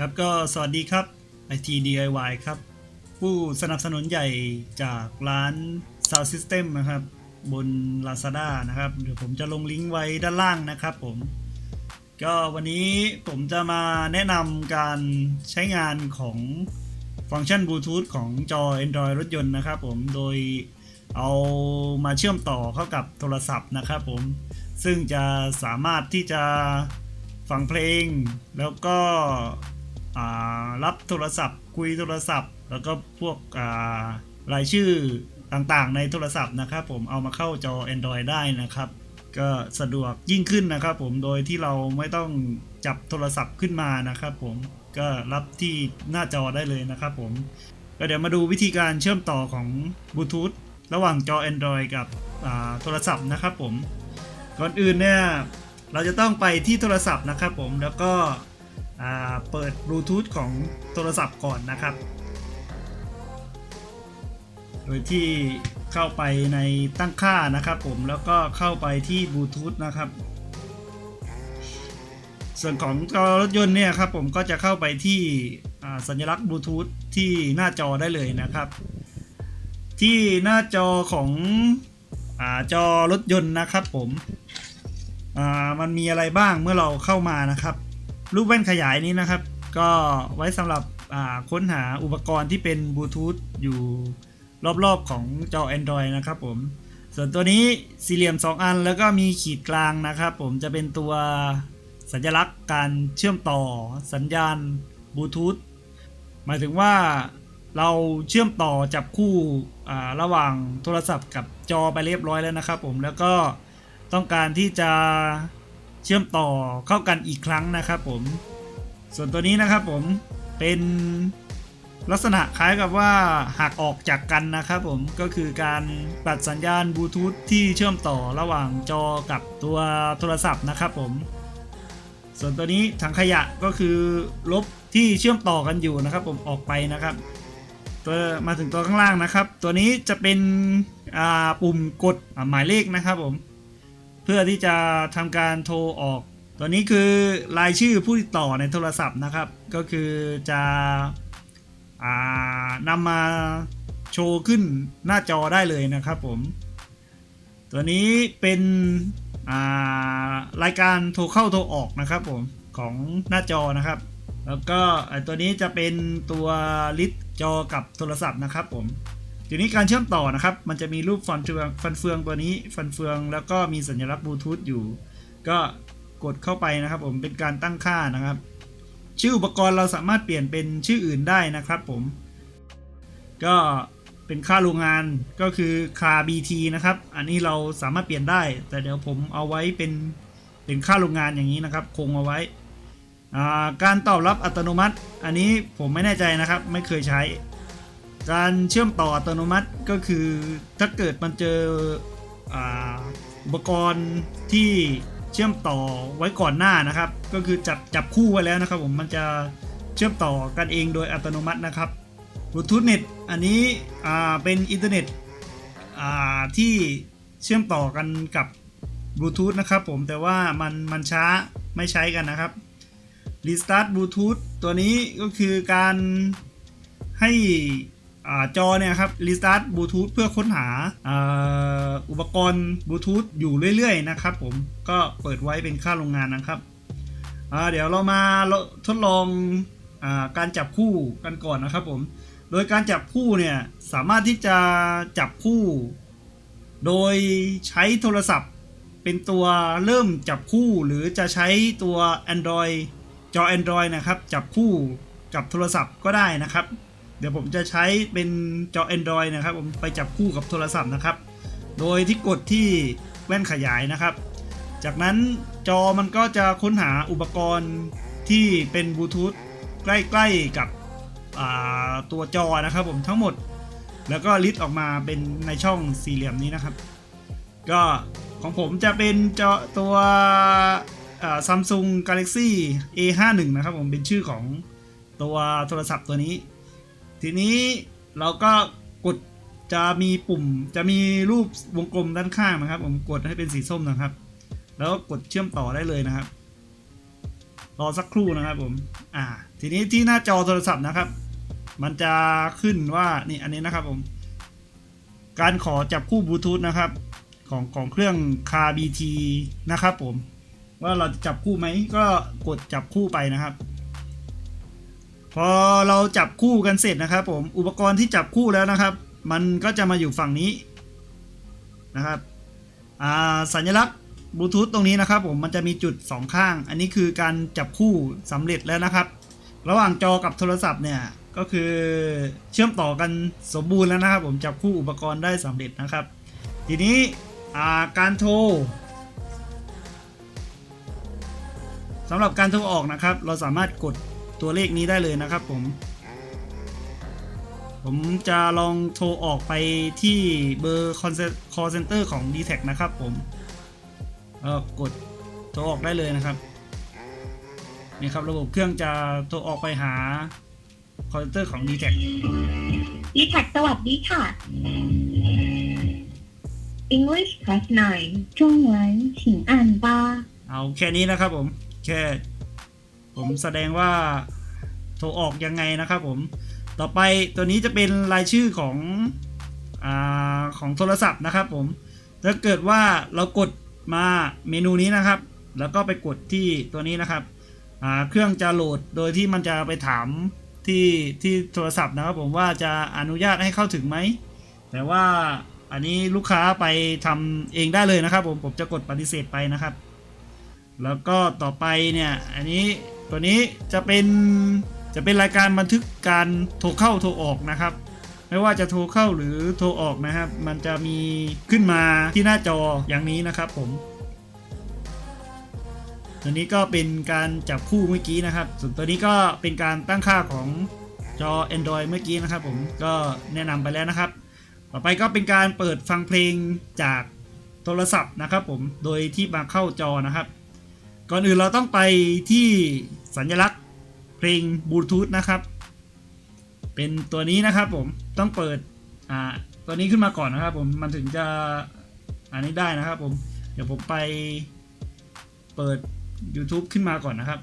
ครับก็สวัสดีครับ IT DIY ครับ ผู้สนับสนุนใหญ่จากร้าน Sound System นะครับ บน Lazada นะครับ เดี๋ยวผมจะลงลิงก์ไว้ด้านล่างนะครับผม ก็วันนี้ผมจะมาแนะนำการใช้งานของฟังก์ชันบลูทูธของจอ Android รถยนต์นะครับผมโดยเอามาเชื่อมต่อเข้ากับโทรศัพท์นะครับผม ซึ่งจะสามารถที่จะฟังเพลงแล้วก็ รับโทรศัพท์คุยโทรศัพท์ แล้วก็พวกรายชื่อต่างๆ ในโทรศัพท์นะครับ ผมเอามาเข้าจอ Android ได้นะครับ ก็สะดวกยิ่งขึ้นนะครับ ผมโดยที่เราไม่ต้องจับโทรศัพท์ขึ้นมานะครับ ผมก็รับที่หน้าจอได้เลยนะครับ ผมก็เดี๋ยวมาดูวิธีการเชื่อมต่อของบลูทูธระหว่างจอ Android กับโทรศัพท์นะครับ ผมก่อนอื่นเนี่ยเราจะต้องไปที่โทรศัพท์นะครับ ผมแล้วก็ เปิดบลูทูธของโทรศัพท์ก่อนนะครับ โดยที่เข้าไปในตั้งค่านะครับผมแล้วก็เข้าไปที่บลูทูธนะครับ ส่วนของจอรถยนต์เนี่ยครับผมก็จะเข้าไปที่สัญลักษณ์บลูทูธที่หน้าจอได้เลยนะครับ ที่หน้าจอของอจอรถยนต์นะครับผมมันมีอะไรบ้างเมื่อเราเข้ามานะครับ รูปแว่นขยายนี้นะครับ ก็ไว้สำหรับค้นหาอุปกรณ์ที่เป็นบลูทูธอยู่รอบๆของจอ Android นะครับผม ส่วนตัวนี้สี่เหลี่ยม 2 อันแล้วก็มีขีดกลางนะครับผมจะเป็นตัวสัญลักษณ์การเชื่อมต่อสัญญาณบลูทูธหมายถึงว่าเราเชื่อมต่อจับคู่ระหว่างโทรศัพท์กับจอไปเรียบร้อยแล้วนะครับผมแล้วก็ต้องการที่จะ เชื่อมต่อเข้ากันอีกครั้งนะครับผม ส่วนตัวนี้นะครับผมเป็นลักษณะคล้ายกับว่าหักออกจากกันนะครับผมก็คือการตัดสัญญาณบลูทูธที่เชื่อมต่อระหว่างจอกับตัวโทรศัพท์นะครับผม ส่วนตัวนี้ถังขยะก็คือลบที่เชื่อมต่อกันอยู่นะครับ ผมออกไปนะครับ ตัวมาถึงตัวข้างล่างนะครับ ตัวนี้จะเป็นปุ่มกดหมายเลขนะครับผม เพื่อที่จะทำการโทรออก ตัวนี้คือรายชื่อผู้ติดต่อในโทรศัพท์นะครับ ก็คือจะอ่านำมาโชว์ขึ้นหน้าจอได้เลยนะครับผม ตัวนี้เป็นารายการโทรเข้าโทรออกนะครับผมของหน้าจอนะครับ แล้วก็ตัวนี้จะเป็นตัวลิสต์จอกับโทรศัพท์นะครับผม ทีนี้การเชื่อมต่อนะครับ มันจะมีรูปฟันเฟืองฟันเฟืองตัวนี้ฟันเฟืองแล้วก็มีสัญลักษณ์บลูทูธอยู่ ก็กดเข้าไปนะครับ ผมเป็นการตั้งค่านะครับ ชื่ออุปกรณ์เราสามารถเปลี่ยนเป็นชื่ออื่นได้นะครับ ผม ก็เป็นค่าโรงงานก็คือคา BT นะครับ อันนี้เราสามารถเปลี่ยนได้ แต่เดี๋ยวผมเอาไว้เป็นเป็นค่าโรงงานอย่างนี้นะครับ คงเอาไว้ การตอบรับอัตโนมัติ อันนี้ผมไม่แน่ใจนะครับ ไม่เคยใช้ การเชื่อมต่ออัตโนมัติก็คือถ้าเกิดมันเจออุปกรณ์ที่เชื่อมต่อไว้ก่อนหน้านะครับ ก็คือจับจับคู่ไว้แล้วนะครับ ผมมันจะเชื่อมต่อกันเองโดยอัตโนมัตินะครับบลูทูธเน็ตอันนี้เป็นอินเทอร์เน็ตที่เชื่อมต่อกันกับบลูทูธนะครับผมแต่ว่ามันมันช้าไม่ใช้กันนะครับ Restart Bluetooth ตัวนี้ก็คือการให้ จอเนี่ยครับ Restart Bluetooth เพื่อค้นหาอุปกรณ์บลูทูธอยู่เรื่อยๆนะครับผมก็เปิดไว้เป็นค่าโรงงานนะครับเดี๋ยวเรามาทดลองอการจับคู่กันก่อนนะครับผมโดยการจับคู่เนี่ยสามารถที่จะจับคู่ โดยใช้โทรศัพท์เป็นตัวเริ่มจับคู่หรือจะใช้ตัว Android จอ Android นะครับ จับคู่กับโทรศัพท์ก็ได้นะครับ เดี๋ยวผมจะใช้เป็นจอ Android นะครับ ผมไปจับคู่กับโทรศัพท์นะครับ โดยที่กดที่แว่นขยายนะครับ จากนั้นจอมันก็จะค้นหาอุปกรณ์ที่เป็นบลูทูธใกล้ๆกับตัวจอนะครับผมทั้งหมด แล้วก็ลิสต์ออกมาเป็นในช่องสี่เหลี่ยมนี้นะครับ ก็ของผมจะเป็นจอตัวซัมซุง Galaxy A51 นะครับผมเป็นชื่อของตัวโทรศัพท์ตัวนี้ ทีนี้เราก็กดจะมีปุ่มจะมีรูปวงกลมด้านข้างนะครับ ผมกดให้เป็นสีส้มนะครับ แล้วกดเชื่อมต่อได้เลยนะครับ รอสักครู่นะครับผมอ่า ทีนี้ที่หน้าจอโทรศัพท์นะครับ มันจะขึ้นว่านี่อันนี้นะครับผม การขอจับคู่บลูทูธนะครับ ของของเครื่อง Car BT นะครับผม ว่าเราจะจับคู่ไหมก็กดจับคู่ไปนะครับ พอเราจับคู่กันเสร็จนะครับผมอุปกรณ์ที่จับคู่แล้วนะครับ มันก็จะมาอยู่ฝั่งนี้นะครับอ่าสัญลักษณ์บลูทูธตรงนี้นะครับผมมันจะมีจุดสองข้าง อันนี้คือการจับคู่สำเร็จแล้วนะครับ ระหว่างจอกับโทรศัพท์เนี่ยก็คือเชื่อมต่อกันสมบูรณ์แล้วนะครับ ผมจับคู่อุปกรณ์ได้สำเร็จนะครับ ทีนี้การโทรสำหรับการโทรออกนะครับ เราสามารถกด ตัวเลขนี้ได้เลยนะครับผม ผมจะลองโทรออกไปที่เบอร์ call center ของ d t แทนะครับผมแล้วก็กดโทรออกได้เลยนะครับ นี่ครับระบบเครื่องจะโทรออกไปหา call center ของ d t แท ดีแท็กสวัสดีค่ะ English press 9中文请按八 เอาแค่นี้นะครับผม แค่ ผมแสดงว่าโทรออกยังไงนะครับผม ต่อไปตัวนี้จะเป็นรายชื่อของอของโทรศัพท์นะครับผม ถ้าเกิดว่าเรากดมาเมนูนี้นะครับ แล้วก็ไปกดที่ตัวนี้นะครับ เครื่องจะโหลดโดยที่มันจะไปถามที่ที่โทรศัพท์นะครับผมว่าจะอนุญาตให้เข้าถึงไหม แต่ว่าอันนี้ลูกค้าไปทำเองได้เลยนะครับผม ผมจะกดปฏิเสธไปนะครับ แล้วก็ต่อไปเนี่ย อันนี้ ตัวนี้จะเป็นจะเป็นรายการบันทึกการโทรเข้าโทรออกนะครับ ไม่ว่าจะโทรเข้าหรือโทรออกนะครับ มันจะมีขึ้นมาที่หน้าจออย่างนี้นะครับผม ตัวนี้ก็เป็นการจับคู่เมื่อกี้นะครับ ส่วนตัวนี้ก็เป็นการตั้งค่าของจอ Android เมื่อกี้นะครับ ผมก็แนะนำไปแล้วนะครับ ต่อไปก็เป็นการเปิดฟังเพลงจากโทรศัพท์นะครับ ผมโดยที่มาเข้าจอนะครับ ก่อนอื่นเราต้องไปที่สัญลักษณ์เพลงบลูทูธนะครับ เป็นตัวนี้นะครับผมต้องเปิดอ่าตัวนี้ขึ้นมาก่อนนะครับผมมันถึงจะอันนี้ได้นะครับผมเดี๋ยวผมไปเปิด YouTube ขึ้นมาก่อนนะครับ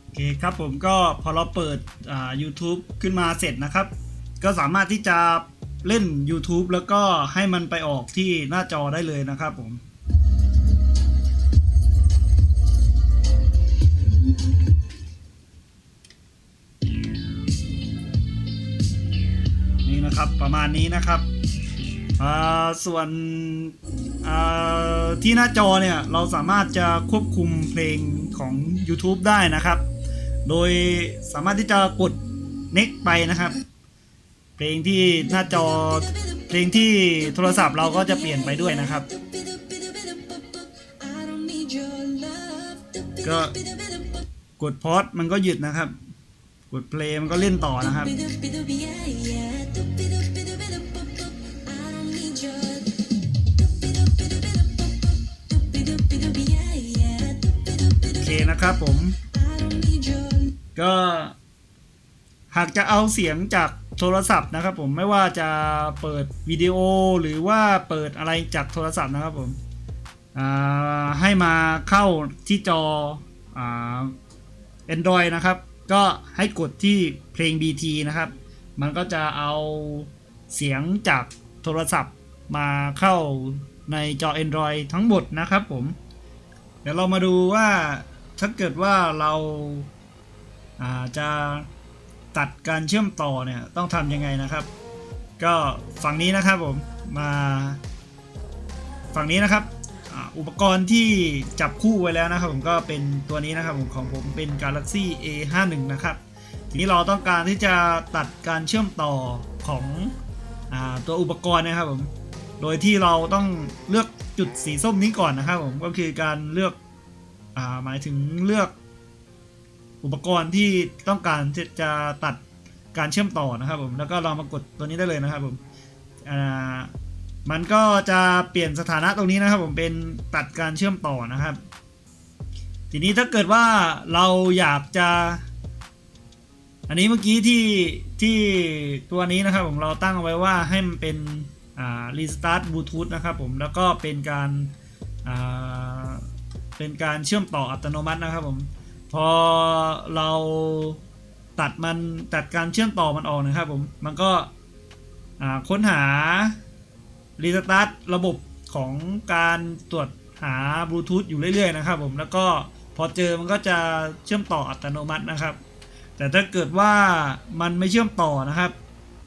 โอเคครับผมก็พอเราเปิดอ่า YouTube ขึ้นมาเสร็จนะครับ ก็สามารถที่จะเล่น YouTube แล้วก็ให้มันไปออกที่หน้าจอได้เลยนะครับผม นะครับประมาณนี้นะครับส่วนที่หน้าจอเนี่ยเราสามารถจะควบคุมเพลงของ YouTube ได้นะครับ โดยสามารถที่จะกด next ไปนะครับ เพลงที่หน้าจอเพลงที่โทรศัพท์เราก็จะเปลี่ยนไปด้วยนะครับ ก็กดพอสมันก็หยุดนะครับ กดเพลงมันก็เล่นต่อนะครับ นะครับผม ก็หากจะเอาเสียงจากโทรศัพท์นะครับ ผมไม่ว่าจะเปิดวิดีโอหรือว่าเปิดอะไรจากโทรศัพท์นะครับผมให้มาเข้าที่จออ Android นะครับ ก็ให้กดที่เพลง BT นะครับ มันก็จะเอาเสียงจากโทรศัพท์มาเข้าในจอ Android ทั้งหมดนะครับผม เดี๋ยวเรามาดูว่า ถ้าเกิดว่าเราอาจะตัดการเชื่อมต่อเนี่ยต้องทำยังไงนะครับ ก็ฝั่งนี้นะครับผมมาฝั่งนี้นะครับอุปกรณ์ที่จับคู่ไว้แล้วนะครับ ผมก็เป็นตัวนี้นะครับผมของผมเป็น Galaxy A51 นะครับทีนี้เราต้องการที่จะตัดการเชื่อมต่อของอตัวอุปกรณ์นะครับผมโดยที่เราต้องเลือกจุดสีส้มนี้ก่อนนะครับผมก็คือการเลือก อ่าหมายถึงเลือกอุปกรณ์ที่ต้องการจะตัดการเชื่อมต่อนะครับผมแล้วก็เรามากดตัวนี้ได้เลยนะครับผมอ่ามันก็จะเปลี่ยนสถานะตรงนี้นะครับ ผมเป็นตัดการเชื่อมต่อนะครับ ทีนี้ถ้าเกิดว่าเราอยากจะ อันนี้เมื่อกี้ที่ที่ตัวนี้นะครับ ผมเราตั้งเอาไว้ว่าให้มันเป็นอ่า restart bluetooth นะครับผมแล้วก็เป็นการา เป็นการเชื่อมต่ออัตโนมัตินะครับผม พอเราตัดมันตัดการเชื่อมต่อมันออกนะครับผม มันก็ค้นหารีสตาร์ทระบบของการตรวจหาบลูทูธอยู่เรื่อยๆนะครับผม แล้วก็พอเจอมันก็จะเชื่อมต่ออัตโนมัตินะครับ แต่ถ้าเกิดว่ามันไม่เชื่อมต่อนะครับ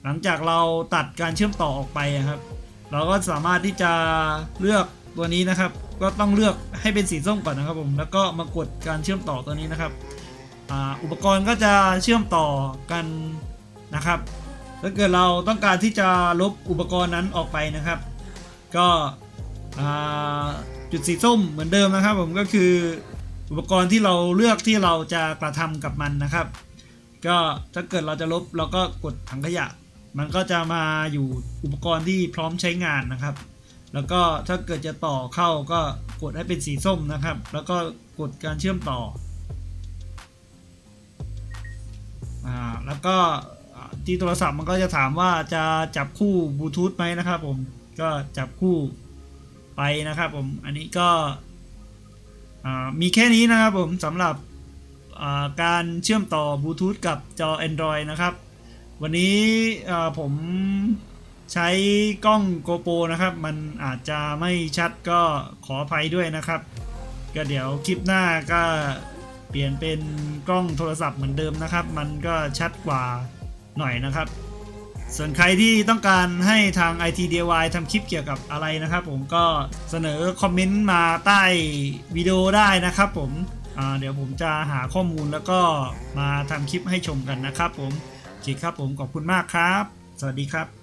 หลังจากเราตัดการเชื่อมต่อออกไปอะครับ เราก็สามารถที่จะเลือกตัวนี้นะครับ ก็ต้องเลือกให้เป็นสีส้มก่อนนะครับผม แล้วก็มากดการเชื่อมต่อตัวนี้นะครับอุปกรณ์ก็จะเชื่อมต่อกันนะครับถ้าเกิดเราต้องการที่จะลบอุปกรณ์นั้นออกไปนะครับ ก็จุดสีส้มเหมือนเดิมนะครับ ผมก็คืออุปกรณ์ที่เราเลือกที่เราจะกระทำกับมันนะครับ ก็ถ้าเกิดเราจะลบเราก็กดถังขยะ มันก็จะมาอยู่อุปกรณ์ที่พร้อมใช้งานนะครับ แล้วก็ถ้าเกิดจะต่อเข้าก็กดให้เป็นสีส้มนะครับ แล้วก็กดการเชื่อมต่ออ่าแล้วก็ที่โทรศัพท์มันก็จะถามว่าจะจับคู่บลูทูธไหมนะครับผมก็จับคู่ไปนะครับผมอันนี้ก็มีแค่นี้นะครับผมสำหรับการเชื่อมต่อบลูทูธกับจอ Android นะครับ วันนี้ผม ใช้กล้อง GoPro นะครับ มันอาจจะไม่ชัดก็ขออภัยด้วยนะครับ ก็เดี๋ยวคลิปหน้าก็เปลี่ยนเป็นกล้องโทรศัพท์เหมือนเดิมนะครับ มันก็ชัดกว่าหน่อยนะครับ ส่วนใครที่ต้องการให้ทาง IT DIY ทำคลิปเกี่ยวกับอะไรนะครับ ผมก็เสนอคอมเมนต์มาใต้วิดีโอได้นะครับผมเดี๋ยวผมจะหาข้อมูลแล้วก็มาทำคลิปให้ชมกันนะครับ ผมโอเคครับผมขอบคุณมากครับ สวัสดีครับ